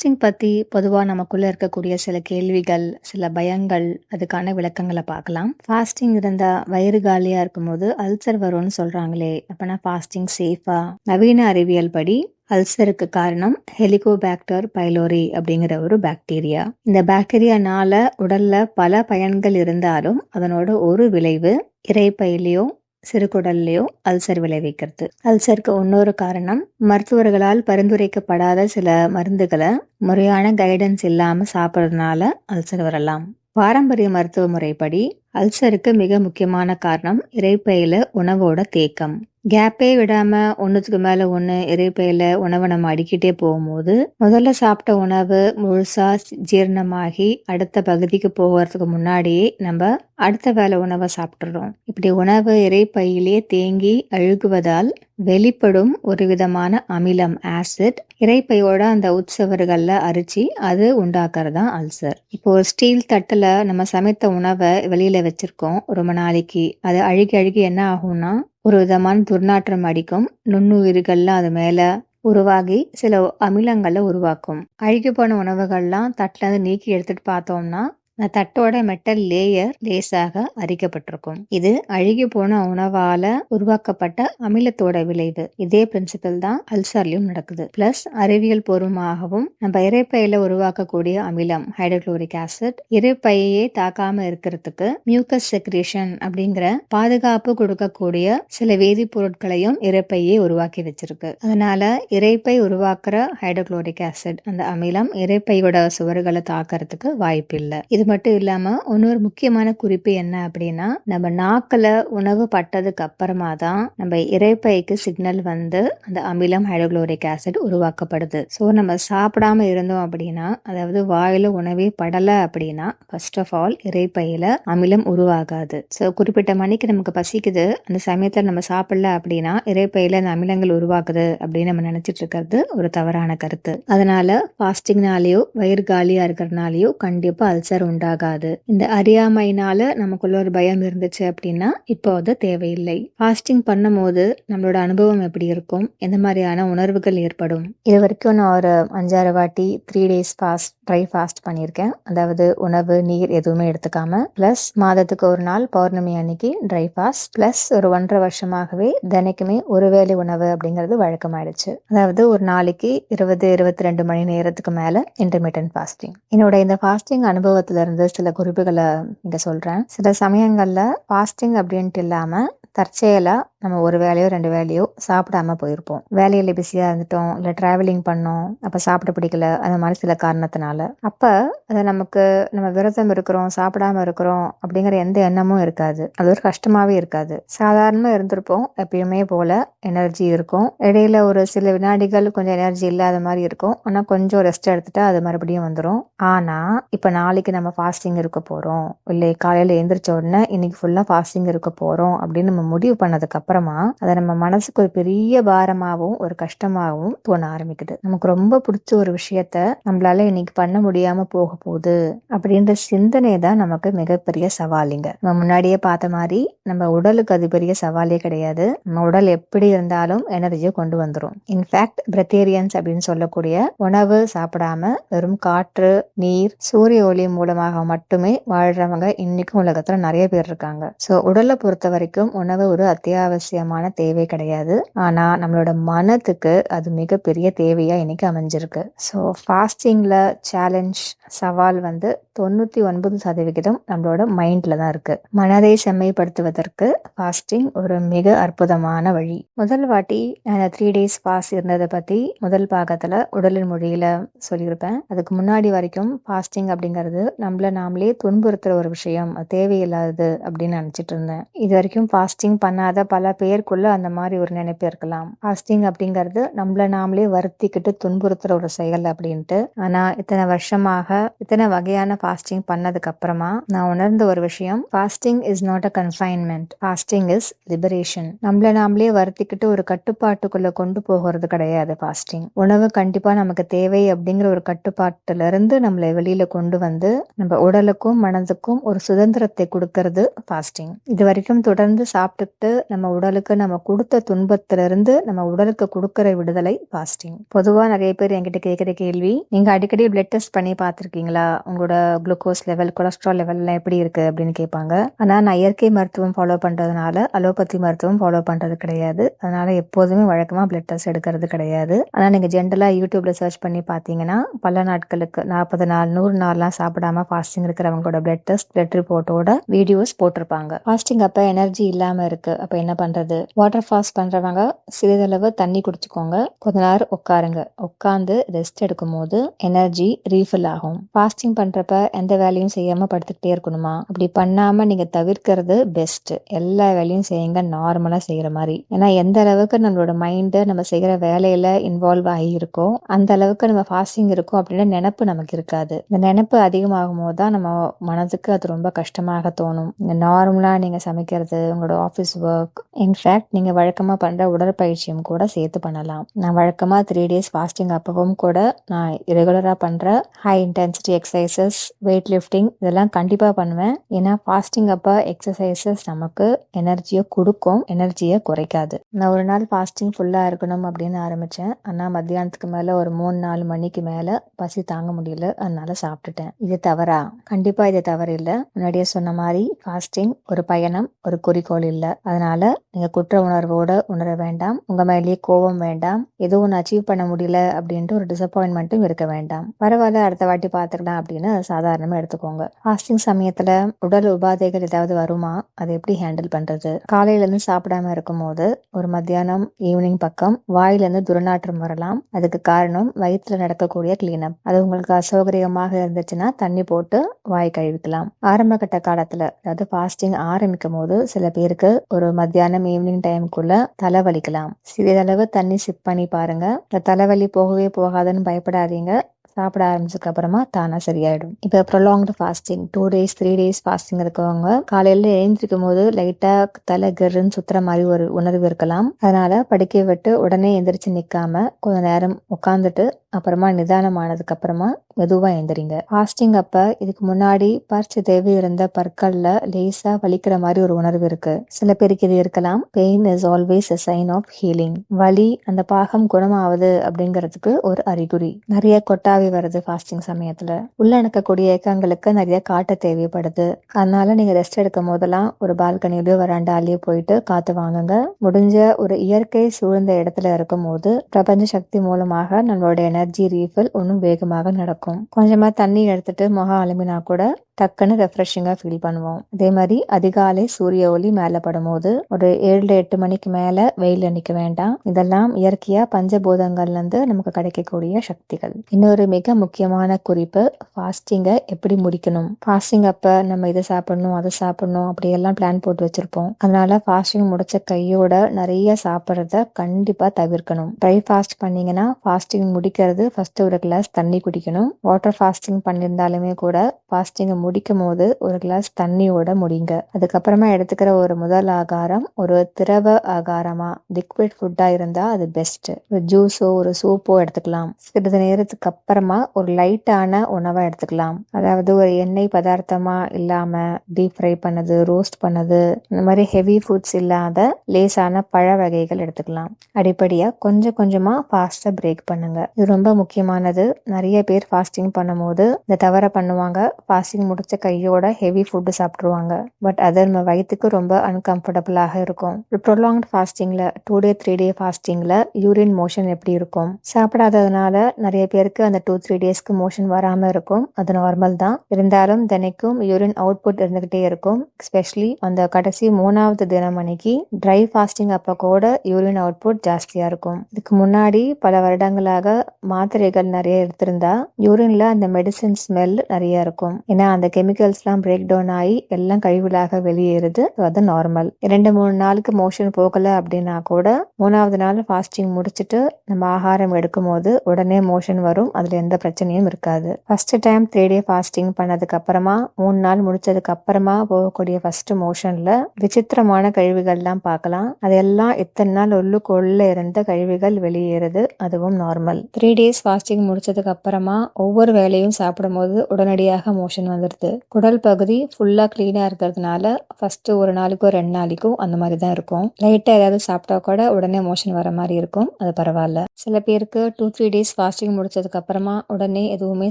Fasting பற்றி பொதுவாக நமக்குள்ளே இருக்கக்கூடிய சில கேள்விகள், சில பயங்கள், அதுக்கான விளக்கங்களை பார்க்கலாம். ஃபாஸ்டிங் இருந்தால் வயிறு காலியாக இருக்கும்போது அல்சர் வரும்னு சொல்கிறாங்களே அப்போனா ஃபாஸ்டிங் சேஃபா? நவீன அறிவியல் படி அல்சருக்கு காரணம் ஹெலிகோபாக்டர் பைலோரி அப்படிங்கிற ஒரு பாக்டீரியா. இந்த பாக்டீரியானால உடல்ல பல பயன்கள் இருந்தாலும், அதனோட ஒரு விளைவு இரைப்பையிலயோ, சிறுகுடல்லையோ அல்சர் விளைவிக்கிறது. அல்சருக்கு இன்னொரு காரணம் மருத்துவர்களால் பரிந்துரைக்கப்படாத சில மருந்துகளை முறையான கைடன்ஸ் இல்லாம சாப்பிடுறதுனால அல்சர் வரலாம். பாரம்பரிய மருத்துவ முறைப்படி அல்சருக்கு மிக முக்கியமான காரணம் இரைப்பையில உணவோட தேக்கம். கேப்பே விடாம ஒன்றுத்துக்கு மேல ஒன்று இரைப்பையில உணவை நம்ம அடிக்கிட்டே போகும்போது, முதல்ல சாப்பிட்ட உணவு முழுசா ஜீரணமாகி அடுத்த பகுதிக்கு போகிறதுக்கு முன்னாடியே நம்ம அடுத்த வேலை உணவை சாப்பிட்றோம் இப்படி உணவு இறைப்பையிலே தேங்கி அழுகுவதால் வெளிப்படும் ஒரு விதமான அமிலம் ஆசிட் இறைப்பையோட அந்த உற்சவர்களில் அரிச்சு அது உண்டாக்குறது தான் அல்சர். இப்போ ஸ்டீல் தட்டில் நம்ம சமைத்த உணவை வெளியில வச்சிருக்கோம் ரொம்ப நாளைக்கு. அது அழுகி அழுகி என்ன ஆகும்னா, ஒரு விதமான துர்நாற்றம் அடிக்கும். நுண்ணுயிர்கள்லாம் அது மேல உருவாகி சில அமிலங்களை உருவாக்கும். அழுகிப்போன உணவுகள்லாம் தட்டுல நீக்கி எடுத்துட்டு பார்த்தோம்னா, தட்டோட மெட்டல் லேயர் லேசாக அரிக்கப்பட்டிருக்கும். இது அழுகிப்போன உணவால உருவாக்கப்பட்ட அமிலத்தோட விளைவு. இதே பிரின்சிபல் தான் அல்சர்லயும் நடக்குது. பிளஸ் அறிவியல் பூர்வமாகவும் நம்ம இறைப்பையில உருவாக்கக்கூடிய அமிலம் ஹைட்ரோக்ளோரிக் ஆசிட் இரைப்பையையே தாக்காம இருக்கிறதுக்கு மியூக்கஸ் செக்ரேஷன் அப்படிங்கிற பாதுகாப்பு கொடுக்கக்கூடிய சில வேதிப்பொருட்களையும் இரைப்பையே உருவாக்கி வச்சிருக்கு. அதனால இரைப்பை உருவாக்குற ஹைட்ரோக்ளோரிக் ஆசிட் அந்த அமிலம் இறைப்பையோட சுவர்களை தாக்கிறதுக்கு தாக்கறதுக்கு இல்லை இது மட்டும் இல்லாம இன்னொரு முக்கியமான குறிப்பு என்ன அப்படின்னா, நம்ம நாக்கில் உணவு பட்டதுக்கு அப்புறமா தான் நம்ம இறைப்பைக்கு சிக்னல் வந்து அந்த அமிலம் ஹைட்ரோக்ளோரிக் ஆசிட் உருவாக்கப்படுது. ஸோ நம்ம சாப்பிடாம இருந்தோம் அப்படின்னா, அதாவது வாயில உணவே படலை அப்படின்னா, ஃபர்ஸ்ட் ஆஃப் ஆல் இறைப்பையில் அமிலம் உருவாகாது. ஸோ குறிப்பிட்ட மணிக்கு நமக்கு பசிக்குது. அந்த சமயத்தில் நம்ம சாப்பிடல அப்படின்னா, இறைப்பையில் அந்த அமிலங்கள் உருவாக்குது அப்படின்னு நம்ம நினைச்சிட்டு இருக்கிறது ஒரு தவறான கருத்து. அதனால ஃபாஸ்டிங்னாலேயோ வயிறு காலியாக இருக்கிறதுனாலயோ கண்டிப்பாக அல்சர் உண்டு உண்டாகாது. இந்த அறியாமையினால நமக்குள்ள ஒரு பயம் இருந்துச்சு அப்படின்னா, இப்போ அது தேவையில்லை. ஃபாஸ்டிங் பண்ணும்போது நம்மளோட அனுபவம் எப்படி இருக்கும்? எந்த மாதிரியான உணர்வுகள் ஏற்படும்? இது வரைக்கும் நான் ஒரு 5, 6 வாட்டி three days fast dry fast பண்ணியிருக்கேன். அதாவது உணவு, நீர் எதுவுமே எடுத்துக்காம. பிளஸ் மாதத்துக்கு ஒரு நாள் பௌர்ணமி அன்னைக்கு ட்ரை ஃபாஸ்ட். பிளஸ் ஒரு 1 1/2 வருஷமாகவே தினைக்குமே ஒரு வேளை உணவு அப்படிங்கிறது வழக்கமாயிடுச்சு. அதாவது ஒரு நாளைக்கு 20, 22 மணி நேரத்துக்கு மேல இன்டர்மிட்டன்ட் ஃபாஸ்டிங். என்னோட இந்த ஃபாஸ்டிங் அனுபவத்துல இருந்து சில குறிப்புகளை இங்கே சொல்கிறேன் சில சமயங்களில் ஃபாஸ்டிங் அப்படின்ட்டு இல்லாமல் தற்செயலாக நம்ம ஒரு வேலையோ ரெண்டு வேலையோ சாப்பிடாம போயிருப்போம். வேலையில் பிஸியாக இருந்துட்டோம். இல்லை ட்ராவலிங் பண்ணோம். அப்போ சாப்பிட பிடிக்கல. அந்த மாதிரி சில காரணத்தினால. அப்போ அதை நமக்கு நம்ம விரதம் இருக்கிறோம், சாப்பிடாம இருக்கிறோம் அப்படிங்கிற எந்த எண்ணமும் இருக்காது. அது ஒரு கஷ்டமாகவே இருக்காது. சாதாரணமாக இருந்திருப்போம். எப்பயுமே போல எனர்ஜி இருக்கும். இடையில ஒரு சில வினாடிகள் கொஞ்சம் எனர்ஜி இல்லாத மாதிரி இருக்கும். ஆனால் கொஞ்சம் ரெஸ்ட் எடுத்துட்டா அது மறுபடியும் வந்துடும் ஆனால் இப்போ நாளைக்கு நம்ம ஃபாஸ்டிங் இருக்க போகிறோம் இல்லை காலையில் எழுந்திரிச்ச உடனே இன்னைக்கு ஃபுல்லாக ஃபாஸ்டிங் இருக்க போகிறோம் அப்படின்னு நம்ம முடிவு பண்ணதுக்கு அப்புறமா அதை நம்ம மனசுக்கு ஒரு பெரிய பாரமாகவும் ஒரு கஷ்டமாவும் தோண ஆரம்பிக்குது. நமக்கு ரொம்ப பிடிச்ச ஒரு விஷயத்த நம்மளால இன்னைக்கு பண்ண முடியாம போக போகுது அப்படின்ற சிந்தனை தான் நமக்கு மிகப்பெரிய சவாலிங்க. நம்ம முன்னாடியே பார்த்த மாதிரி நம்ம உடலுக்கு அது பெரிய சவாலே கிடையாது. நம்ம உடல் எப்படி இருந்தாலும் எனர்ஜியை கொண்டு வந்துடும் இன்ஃபேக்ட் பிரத்தேரியன்ஸ் அப்படின்னு சொல்லக்கூடிய உணவு சாப்பிடாம வெறும் காற்று, நீர், சூரிய ஒளி மூலமாக மட்டுமே வாழ்றவங்க இன்னைக்கும் உலகத்துல நிறைய பேர் இருக்காங்க. ஸோ உடலை பொறுத்த வரைக்கும் உணவு ஒரு அத்தியாவசியமான தேவை கிடையாது. ஆனால் நம்மளோட மனத்துக்கு அது மிகப்பெரிய தேவையாக இன்னைக்கு அமைஞ்சிருக்கு. ஸோ ஃபாஸ்டிங்கில் சேலஞ்ச் சவால் வந்து 99% நம்மளோட மைண்டில் தான் இருக்குது மனதை செம்மைப்படுத்துவதற்கு ஃபாஸ்டிங் ஒரு மிக அற்புதமான வழி. முதல் வாட்டி நான் த்ரீ டேஸ் ஃபாஸ்ட் இருந்ததை பற்றி முதல் பாகத்தில் உடலின் மொழியில் சொல்லியிருப்பேன். அதுக்கு முன்னாடி வரைக்கும் ஃபாஸ்டிங் அப்படிங்கிறது நம்மள நாமளே துன்புறுத்துகிற ஒரு விஷயம். தேவையில்லாதது அப்படின்னு நினச்சிட்டு இருந்தேன். இது வரைக்கும் ஃபாஸ்ட் ஃபாஸ்டிங் பண்ணாத பல பேருக்குள்ள அந்த மாதிரி ஒரு நினைப்பு இருக்கலாம். ஃபாஸ்டிங் அப்படிங்கிறது நம்மள நாமளே வருத்திக்கிட்டு துன்புறுத்துற ஒரு செயல் அப்படின்ட்டு. ஆனா இத்தனை வருஷமாக இத்தனை வகையான ஃபாஸ்டிங் பண்ணதுக்கு அப்புறமா நான் உணர்ந்த ஒரு விஷயம் fasting is not a confinement. Fasting is liberation. நம்மள நாமளே வருத்திக்கிட்டு ஒரு கட்டுப்பாட்டுக்குள்ள கொண்டு போகிறது கிடையாது ஃபாஸ்டிங். உணவு கண்டிப்பா நமக்கு தேவை அப்படிங்கிற ஒரு கட்டுப்பாட்டுல இருந்து நம்மளை வெளியில கொண்டு வந்து நம்ம உடலுக்கும், மனதுக்கும் ஒரு சுதந்திரத்தை கொடுக்கறது ஃபாஸ்டிங். இது வரைக்கும் தொடர்ந்து சாப்பிட்டு சாப்பிட்டுட்டு நம்ம உடலுக்கு நம்ம கொடுத்த துன்பத்திலிருந்து நம்ம உடலுக்கு கொடுக்குற விடுதலை ஃபாஸ்டிங் பொதுவாக நிறைய பேர் என்கிட்ட கேட்குற கேள்வி நீங்கள் அடிக்கடி பிளட் டெஸ்ட் பண்ணி பார்த்துருக்கீங்களா? உங்களோட குளுக்கோஸ் லெவல் கொலஸ்ட்ரால் லெவல்லாம் எப்படி இருக்கு அப்படின்னு கேட்பாங்க. ஆனால் நான் இயற்கை மருத்துவம் ஃபாலோ பண்ணுறதுனால அலோபதி மருத்துவம் ஃபாலோ பண்ணுறது கிடையாது. அதனால எப்போதுமே வழக்கமாக பிளட் டெஸ்ட் எடுக்கிறது கிடையாது. ஆனால் நீங்கள் ஜென்ரலாக யூடியூப்ல சர்ச் பண்ணி பார்த்தீங்கன்னா பல நாட்களுக்கு நாற்பது நாள் நூறு நாள்லாம் சாப்பிடாம ஃபாஸ்டிங் இருக்கிறவங்களோட பிளட் டெஸ்ட் பிளட் ரிப்போர்ட்டோட வீடியோஸ் போட்டிருப்பாங்க. ஃபாஸ்டிங் அப்போ எனர்ஜி இல்லாம இருக்குது அப்போ என்ன பண்ணுறது வாட்டர் ஃபாஸ்ட் பண்ணுறவங்க சிறிதளவு தண்ணி குடிச்சுக்கோங்க. கொஞ்ச நேரம் உட்காருங்க. உட்காந்து ரெஸ்ட் எடுக்கும் போது எனர்ஜி ரீஃபில் ஆகும். ஃபாஸ்டிங் பண்ணுறப்ப எந்த வேலையும் செய்யாமல் படுத்துக்கிட்டே இருக்கணுமா? அப்படி பண்ணாமல் நீங்கள் தவிர்க்கிறது பெஸ்ட்டு எல்லா வேலையும் செய்யுங்க. நார்மலாக செய்கிற மாதிரி. ஏன்னா எந்த அளவுக்கு நம்மளோட மைண்டு நம்ம செய்கிற வேலையில் இன்வால்வ் ஆகி இருக்கோ அந்த அளவுக்கு நம்ம ஃபாஸ்டிங் இருக்கும் அப்படின்னு நினைப்பு நமக்கு இருக்காது. இந்த நினைப்பு அதிகமாகும் போது தான் நம்ம மனதுக்கு அது ரொம்ப கஷ்டமாக தோணும். நார்மலாக நீங்கள் சமைக்கிறது உங்களோட ஆஃபீஸ் ஒர்க் இன்ஃபேக்ட் நீங்கள் வழக்கமாக பண்ணுற உடற்பயிற்சியும் கூட சேர்த்து பண்ணலாம். நான் வழக்கமாக த்ரீ டேஸ் ஃபாஸ்டிங் அப்பவும் கூட நான் ரெகுலராக பண்ணுற high intensity exercises weight lifting இதெல்லாம் கண்டிப்பாக பண்ணுவேன். ஏன்னா ஃபாஸ்டிங் அப்போ எக்ஸசைசஸ் நமக்கு எனர்ஜியை கொடுக்கும் எனர்ஜியை குறைக்காது. நான் ஒரு நாள் ஃபாஸ்டிங் ஃபுல்லாக இருக்கணும் அப்படின்னு ஆரம்பித்தேன் ஆனால் மத்தியானத்துக்கு மேலே ஒரு மூணு நாலு மணிக்கு மேலே பசி தாங்க முடியல. அதனால சாப்பிட்டுட்டேன். இது தவறா? கண்டிப்பாக இது தவறு இல்லை முன்னாடியே சொன்ன மாதிரி ஃபாஸ்டிங் ஒரு பயணம் ஒரு குறிக்கோள் இல்லை. அதனால நீங்கள் குற்ற உணர்வோட உணர வேண்டாம். உங்கள் மேலேயே கோபம் வேண்டாம். ஏதோ ஒன்று அச்சீவ் பண்ண முடியல அப்படின்ட்டு ஒரு டிசப்பாயின்மெண்ட்டும் இருக்க வேண்டாம். பரவாயில்ல அடுத்த வாட்டி பார்த்துக்கலாம் அப்படின்னு சாதாரணமாக எடுத்துக்கோங்க. ஃபாஸ்டிங் சமயத்தில் உடல் உபாதைகள் ஏதாவது வருமா? அதை எப்படி ஹேண்டில் பண்ணுறது காலையிலேருந்து சாப்பிடாம இருக்கும்போது ஒரு மத்தியானம் ஈவினிங் பக்கம் வாயிலேருந்து துர்நாற்றம் வரலாம். அதுக்கு காரணம் வயிற்றுல நடக்கக்கூடிய கிளீனப் அது உங்களுக்கு அசௌகரியமாக இருந்துச்சுன்னா தண்ணி போட்டு வாய் கழுவிக்கலாம். ஆரம்ப கட்ட காலத்தில் அதாவது ஃபாஸ்டிங் ஆரம்பிக்கும் போது சில பேருக்கு ஒரு மத்தியானம் ஈவினிங் டைமுக்குள்ள தலைவலிக்கலாம். சிறிதளவு தண்ணி சிப் பண்ணி பாருங்க. இந்த தலைவலி போகவே போகாதுன்னு பயப்படாதீங்க. சாப்பிட ஆரம்பிச்சதுக்கு அப்புறமா தானா சரியாயிடும். இப்போ prolonged fasting two days three days fasting இருக்கவங்க காலையில எழுந்திருக்கும் போது லைட்டா தலை கருன்னு சுத்துற மாதிரி ஒரு உணர்வு இருக்கலாம். அதனால படுக்கை விட்டு உடனே எந்திரிச்சு நிக்காம கொஞ்ச நேரம் உட்காந்துட்டு அப்புறமா நிதானமானதுக்கு அப்புறமா மெதுவாக எழுந்திரிங்க ஃபாஸ்டிங் அப்ப இதுக்கு முன்னாடி பறிச்சு தேவை இருந்த பற்கள்ல லேசா வலிக்கிற மாதிரி ஒரு உணர்வு இருக்கு. சில பேருக்கு இது இருக்கலாம். Pain is always a sign of healing வலி அந்த பாகம் குணமாவது அப்படிங்கிறதுக்கு ஒரு அறிகுறி. நிறைய கொட்டாவி வருது ஃபாஸ்டிங் சமயத்துல. உள்ள நடக்கக்கூடிய இயக்கங்களுக்கு நிறைய காட்ட தேவைப்படுது. அதனால நீங்க ரெஸ்ட் எடுக்கும் போதெல்லாம் ஒரு பால்கனிலயோ வராண்டாலேயோ போயிட்டு காத்து வாங்குங்க. முடிஞ்ச ஒரு இயற்கை சூழ்ந்த இடத்துல இருக்கும் போது பிரபஞ்ச சக்தி மூலமாக நம்மளுடைய எனர்ஜி ரீஃபில் இன்னும் வேகமாக நடக்கும். கொஞ்சமா தண்ணி எடுத்துட்டு முகம் அலுமினா கூட டக்குன்னு ரெஃப்ரெஷிங்காக ஃபீல் பண்ணுவோம். அதே மாதிரி அதிகாலை சூரிய ஒளி மேலே படும்போது ஒரு ஏழு எட்டு மணிக்கு மேலே வெயிலில் நிற்க வேண்டாம். இதெல்லாம் இயற்கையாக பஞ்சபூதங்கள்லேருந்து நமக்கு கிடைக்கக்கூடிய சக்திகள். இன்னொரு மிக முக்கியமான குறிப்பு ஃபாஸ்டிங்கை எப்படி முடிக்கணும்? ஃபாஸ்டிங் அப்போ நம்ம இதை சாப்பிடணும் அதை சாப்பிடணும் அப்படியெல்லாம் பிளான் போட்டு வச்சுருப்போம். அதனால ஃபாஸ்டிங் முடிச்ச கையோட நிறைய சாப்பிட்றத கண்டிப்பாக தவிர்க்கணும். ட்ரை ஃபாஸ்ட் பண்ணீங்கன்னா ஃபாஸ்டிங் முடிக்கிறது ஃபர்ஸ்ட் ஒரு கிளாஸ் தண்ணி குடிக்கணும். வாட்டர் ஃபாஸ்டிங் பண்ணியிருந்தாலுமே கூட ஃபாஸ்டிங்கை முடிக்கும் போது ஒரு கிளாஸ் தண்ணியோட முடிங்க. அதுக்கப்புறமா எடுத்துக்கிற ஒரு முதல் ஆகாரம் ஒரு திரவ ஆகாரமா லிக்விட் ஃபுட்டா இருந்தா அது பெஸ்ட் ஒரு ஜூஸோ ஒரு சூப்போ எடுத்துக்கலாம். சிறிது நேரத்துக்கு அப்புறமா ஒரு லைட்டான உணவை எடுத்துக்கலாம். அதாவது ஒரு எண்ணெய் பதார்த்தமா இல்லாம டீப் ஃப்ரை பண்ணது ரோஸ்ட் பண்ணது இந்த மாதிரி ஹெவி ஃபுட்ஸ் இல்லாத லேசான பழ வகைகள் எடுத்துக்கலாம். அடிப்படையா கொஞ்சம் கொஞ்சமா ஃபாஸ்டா பிரேக் பண்ணுங்க. இது ரொம்ப முக்கியமானது. நிறைய பேர் ஃபாஸ்டிங் பண்ணும்போது இந்த தவற பண்ணுவாங்க. ஃபாஸ்டிங் உடச்ச கையோட ஹெவி ஃபுட்டு சாப்பிட்ருவாங்க பட் அது நம்ம வயிற்றுக்கு ரொம்ப அன்கம்ஃபர்டபுளாக இருக்கும். ப்ரொலாங்ட் ஃபாஸ்டிங்கில் டூ டே த்ரீ டே ஃபாஸ்டிங்கில் யூரின் மோஷன் எப்படி இருக்கும்? சாப்பிடாததுனால நிறைய பேருக்கு அந்த டூ த்ரீ டேஸ்க்கு மோஷன் வராமல் இருக்கும். அது நார்மல் தான். இருந்தாலும் தினைக்கும் யூரின் அவுட்புட் இருந்துகிட்டே இருக்கும். எஸ்பெஷலி அந்த கடைசி மூணாவது தினம் அன்னைக்கு ட்ரை ஃபாஸ்டிங் அப்போ கூட யூரின் அவுட்புட் ஜாஸ்தியாக இருக்கும். இதுக்கு முன்னாடி பல வருடங்களாக மாத்திரைகள் நிறைய எடுத்திருந்தா யூரின்ல அந்த மெடிசின் ஸ்மெல் நிறைய இருக்கும். ஏன்னா அந்த கெமிக்கல்ஸ்லாம் பிரேக் டவுன் ஆகி எல்லாம் கழிவுகளாக வெளியேறுது. அது நார்மல் ரெண்டு மூணு நாளுக்கு மோஷன் போகல அப்படின்னா கூட மூணாவது நாள் ஃபாஸ்டிங் முடிச்சுட்டு நம்ம ஆகாரம் எடுக்கும் போது உடனே மோஷன் வரும். அதுல எந்த பிரச்சனையும் இருக்காது. First time three day fasting பண்ணதுக்கு அப்புறமா மூணு நாள் முடிச்சதுக்கு அப்புறமா போகக்கூடிய ஃபர்ஸ்ட் மோஷன்ல விசித்திரமான கழிவுகள்லாம் பார்க்கலாம். அதெல்லாம் இத்தனை நாள் உள்ளுக்குள்ள இருந்த கழிவுகள் வெளியேறுது அதுவும் நார்மல் த்ரீ டேஸ் ஃபாஸ்டிங் முடிச்சதுக்கு அப்புறமா ஒவ்வொரு வேலையும் சாப்பிடும் போது உடனடியாக மோஷன் வந்து வருது. குடல் பகுதி ஃபுல்லாக க்ளீனாக இருக்கிறதுனால ஃபஸ்ட்டு ஒரு நாளைக்கோ ரெண்டு நாளைக்கோ அந்த மாதிரி தான் இருக்கும். லைட்டாக ஏதாவது சாப்பிட்டா கூட உடனே மோஷன் வர மாதிரி இருக்கும். அது பரவாயில்ல. சில பேருக்கு டூ த்ரீ டேஸ் ஃபாஸ்டிங் முடிச்சதுக்கு அப்புறமா உடனே எதுவுமே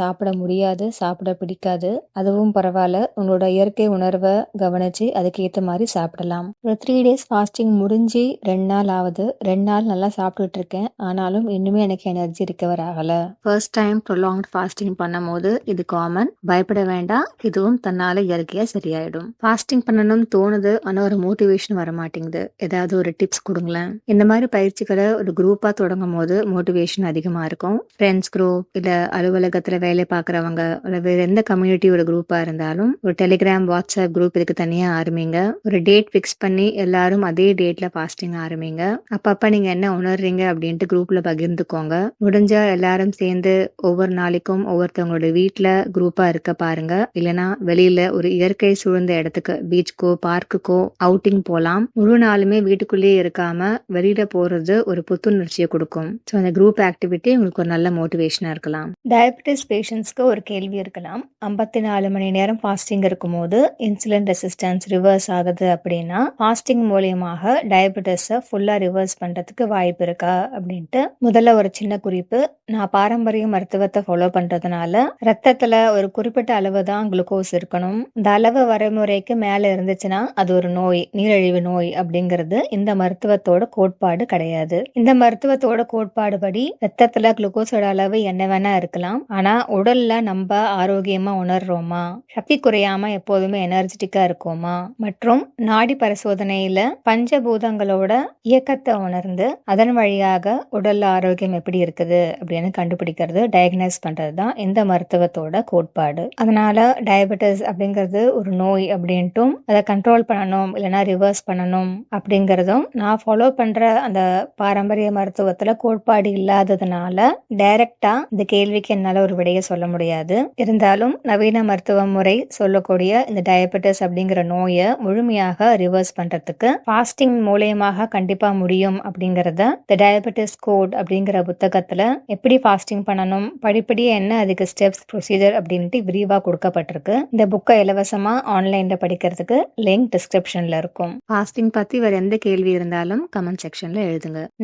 சாப்பிட முடியாது சாப்பிட பிடிக்காது. அதுவும் பரவாயில்ல. உங்களோட இயற்கை உணர்வை கவனிச்சு அதுக்கேற்ற மாதிரி சாப்பிடலாம். ஒரு த்ரீ டேஸ் ஃபாஸ்டிங் முடிஞ்சு ரெண்டு நாள் ஆகுது. ரெண்டு நாள் நல்லா சாப்பிட்டுட்டு இருக்கேன். ஆனாலும் இன்னுமே எனக்கு எனர்ஜி ரிகவர் ஆகலை. ஃபர்ஸ்ட் டைம் ப்ரொலாங் ஃபாஸ்டிங் பண்ணும்போது இது காமன் பயப்பட வேண்டாம். இதுவும் தன்னால இயற்கையா சரியாயிடும். ஃபாஸ்டிங் பண்ணணும்னு தோணுது ஆனா ஒரு மோட்டிவேஷன் வர மாட்டேங்குது ஏதாவது ஒரு டிப்ஸ் கொடுங்களேன். இந்த மாதிரி பயிற்சிகளை ஒரு குரூப்பா தொடங்கும் போது மோட்டிவேஷன் அதிகமா இருக்கும். ஃப்ரெண்ட்ஸ் குரூப் இல்ல அலுவலகத்துல வேலை பாக்குறவங்க வேற எந்த கம்யூனிட்டியோட குரூப்பா இருந்தாலும் ஒரு டெலிகிராம் வாட்ஸ்அப் குரூப் இதுக்கு தனியா ஆரம்பிங்க. ஒரு டேட் ஃபிக்ஸ் பண்ணி எல்லாரும் அதே டேட்ல ஃபாஸ்டிங் ஆரம்பிங்க. அப்பப்ப நீங்க என்ன உணர்றீங்க அப்படின்ட்டு குரூப்ல பகிர்ந்துக்கோங்க. முடிஞ்சா எல்லாரும் சேர்ந்து ஒவ்வொரு நாளைக்கும் ஒவ்வொருத்தவங்களோட வீட்டுல குரூப்பா இருக்க பாருங்க. இல்லைன்னா வெளியில ஒரு இயற்கை சூழ்ந்த இடத்துக்கு பீச்சுக்கோ பார்க்குக்கோ அவுட்டிங் போகலாம் முழு நாளுமே வீட்டுக்குள்ளேயே இருக்காம வெளியில போறது ஒரு புத்துணர்ச்சியை கொடுக்கும். ஸோ அந்த குரூப் ஆக்டிவிட்டி உங்களுக்கு ஒரு நல்ல மோட்டிவேஷனா இருக்கலாம். டயபெட்டிஸ் பேஷண்ட்ஸ்க்கு ஒரு கேள்வி இருக்கலாம். ஐம்பத்தி நாலு மணி நேரம் ஃபாஸ்டிங் இருக்கும்போது இன்சுலின் ரெசிஸ்டன்ஸ் ரிவர்ஸ் ஆகுது அப்படின்னா ஃபாஸ்டிங் மூலியமாக டயபெட்டிஸை ஃபுல்லா ரிவர்ஸ் பண்றதுக்கு வாய்ப்பு இருக்கா அப்படின்ட்டு முதல்ல ஒரு சின்ன குறிப்பு. நான் பாரம்பரிய மருத்துவத்தை ஃபாலோ பண்றதுனால ரத்தத்துல ஒரு குறிப்பிட்ட அளவு தான் குளுக்கோஸ் இருக்கணும். இந்த அளவு வரைமுறைக்கு மேலே இருந்துச்சுன்னா அது ஒரு நோய் நீரிழிவு நோய் அப்படிங்கிறது இந்த மருத்துவத்தோட கோட்பாடு கிடையாது. இந்த மருத்துவத்தோட கோட்பாடு படி ரத்தத்துல குளுக்கோஸோட அளவு என்ன வேணா இருக்கலாம். ஆனா உடல்ல நம்ம ஆரோக்கியமா உணர்றோமா? சக்தி குறையாம எப்போதுமே எனர்ஜெட்டிக்கா இருக்கோமா? மற்றும் நாடி பரிசோதனையில பஞ்சபூதங்களோட இயக்கத்தை உணர்ந்து அதன் வழியாக உடல் ஆரோக்கியம் எப்படி இருக்குது அப்படின்னு கண்டுபிடிக்கிறது டயக்னைஸ் பண்றது தான் இந்த மருத்துவத்தோட கோட்பாடு. அதனால டயபெட்டிஸ் அப்படிங்கிறது ஒரு நோய் அப்படின்ட்டும் அதை கண்ட்ரோல் பண்ணணும் இல்லைன்னா ரிவர்ஸ் பண்ணணும் அப்படிங்கிறதும் நான் ஃபாலோ பண்ணுற அந்த பாரம்பரிய மருத்துவத்தில் கோட்பாடு இல்லாததுனால டைரக்டாக இந்த கேள்விக்கு என்னால் ஒரு விடையை சொல்ல முடியாது. இருந்தாலும் நவீன மருத்துவ முறை சொல்லக்கூடிய இந்த டயபெட்டிஸ் அப்படிங்கிற நோயை முழுமையாக ரிவர்ஸ் பண்ணுறதுக்கு ஃபாஸ்டிங் மூலயமாக கண்டிப்பாக முடியும் அப்படிங்கிறத த டயபெட்டிஸ் கோட் அப்படிங்கிற புத்தகத்தில் எப்படி ஃபாஸ்டிங் பண்ணணும் படிப்படியே என்ன அதுக்கு ஸ்டெப்ஸ் ப்ரொசீஜர் அப்படின்ட்டு விரிவாக கொடுக்கப்படும் கொடுக்கப்பட்டிருக்கு இந்த புக்கை இலவசமா ஆன்லைன்ல படிக்கிறதுக்கு லிங்க் டிஸ்கிரிப்ஷன்ல இருக்கும். ஃபாஸ்டிங் பத்தி வேற எந்த கேள்வி இருந்தாலும் கமெண்ட் செக்ஷன்ல எழுதுங்க.